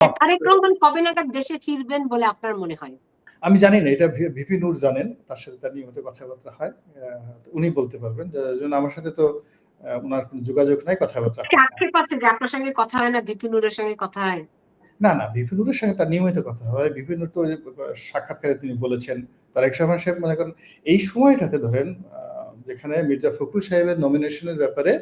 তারেক রহমান কবে নাগাদ দেশে ফিরবেন বলে আপনার মনে হয়? আমি জানি না এটা ভিপি নূর জানেন তার সাথে তার নিয়মিত কথাবার্তা হয় উনি বলতে পারবেন। জন্য আমার সাথে তো ওনার কোনো যোগাযোগ নাই কথাবার্তা। আক্ষেপ আছে যে আপনার সঙ্গে কথা হয় না বিপিনুরের সঙ্গে কথা হয়? না না ভিপি নূরের সঙ্গে তার নিয়মিত কথা হয়। ভিপি নূর তো সাক্ষাৎকারে তিনি বলেছেন তারেক রহমান সাহেব মনে করেন এই সময়টাতে ধরেন যেখানে মির্জা ফখরুল সাহেবের নমিনেশনের ব্যাপারে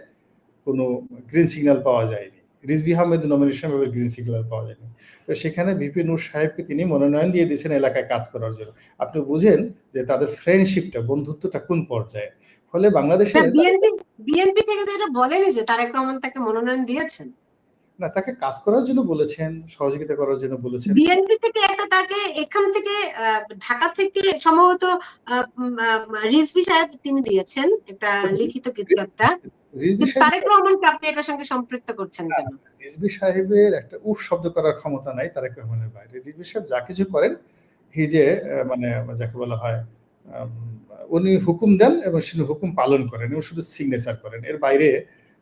কোনো গ্রিন সিগন্যাল পাওয়া যায়নি। রিজবি আহমেদ নমিনেশন ভাবে গ্রিন সিগনাল পাওয়া যায়নি। তো সেখানে বিপি নূর সাহেবকে তিনি মনোনয়ন দিয়ে দিয়েছেন এলাকায় কাজ করার জন্য। আপনি বুঝেন যে তাদের ফ্রেন্ডশিপটা বন্ধুত্বটা কোন পর্যায়ে? ফলে বাংলাদেশে বিএনপি থেকে তো এটা বলেনি যে তারেক রহমান তাকে মনোনয়ন দিয়েছেন। না তাকে কাজ করার জন্য বলেছেন সহযোগিতা করার জন্য বলেছেন। বিএনপি থেকে একটা তাকে এখান থেকে ঢাকা থেকে সম্ভবত রিজভি সাহেব তিনি দিয়েছেন একটা লিখিত কিছু একটা। রিজভি কিন্তু সাহেব তারেক রহমানকে আপনি এটার সঙ্গে সম্পৃক্ত করছেন কেন? রিজভি সাহেবের একটা উফ শব্দ করার ক্ষমতা নাই তারেক রহমানের বাইরে। রিজভি সাহেব যা কিছু করেন হি যে মানে যাকে বলা হয় উনি হুকুম দেন এবং তিনি হুকুম পালন করেন এবং শুধু সিগনেচার করেন। এর বাইরে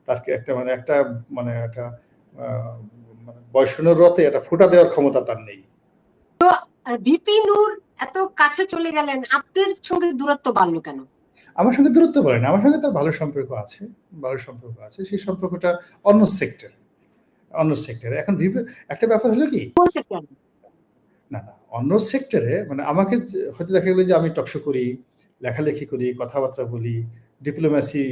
তারকে একটা মানে একটা মানে একটা বয়সনের রথে একটা ফুটা দেওয়ার ক্ষমতা তার নেই। আর বিপি নূর এত কাছে চলে গেলেন আপনার সঙ্গে দূরত্ব বাড়লো কেন? আমার সঙ্গে দূরত্ব বলেন আমার সঙ্গে তার ভালো সম্পর্ক আছে ভালো সম্পর্ক আছে সেই সম্পর্কটা অন্য সেক্টর অন্য সেক্টরে এখন একটা ব্যাপার হলো কি? না না অন্য সেক্টরে মানে আমাকে হয়তো দেখা গেলো যে আমি টকশো করি লেখালেখি করি কথাবার্তা বলি ডিপ্লোম্যাসি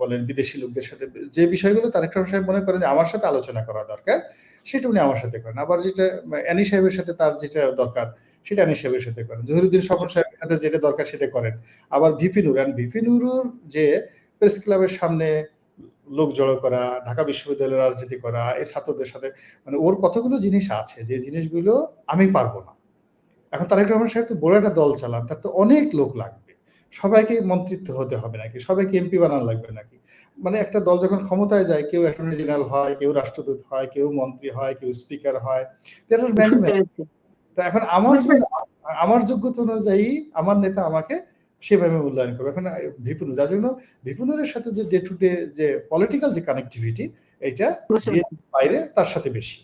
বলেন বিদেশি লোকদের সাথে যে বিষয়গুলো তারেক রহমান সাহেব মনে করেন যে আমার সাথে আলোচনা করা দরকার সেটা উনি আমার সাথে করেন। আবার যেটা অ্যানি সাহেবের সাথে তার যেটা দরকার সেটা অ্যানি সাহেবের সাথে করেন। জহিরুদ্দিন স্বপন সাহেবের সাথে যেটা দরকার সেটা করেন। আবার ভিপি নুর and ভিপি নুরুর যে প্রেস ক্লাবের সামনে লোক জড়ো করা ঢাকা বিশ্ববিদ্যালয়ের রাজনীতি করা এই ছাত্রদের সাথে মানে ওর কতগুলো জিনিস আছে যে জিনিসগুলো আমি পারব না। এখন তারেক রহমান সাহেব তো বড় একটা দল চালান তার তো অনেক লোক লাগবে। সবাইকে মন্ত্রিত্ব হতে হবে নাকি? সবাইকে এমপি বানানো লাগবে নাকি? মানে একটা দল যখন ক্ষমতায় যায় কেউ অ্যাটর্নি জেনারেল হয় কেউ রাষ্ট্রদূত হয় কেউ মন্ত্রী হয় কেউ স্পিকার হয়। তো এখন আমার আমার যোগ্যতা অনুযায়ী আমার নেতা আমাকে সেভাবে মূল্যায়ন করবে। এখন বিপুল যার জন্য বিপুলের সাথে যে ডে টু ডে যে পলিটিক্যাল যে কানেক্টিভিটি এটা বাইরে তার সাথে বেশি।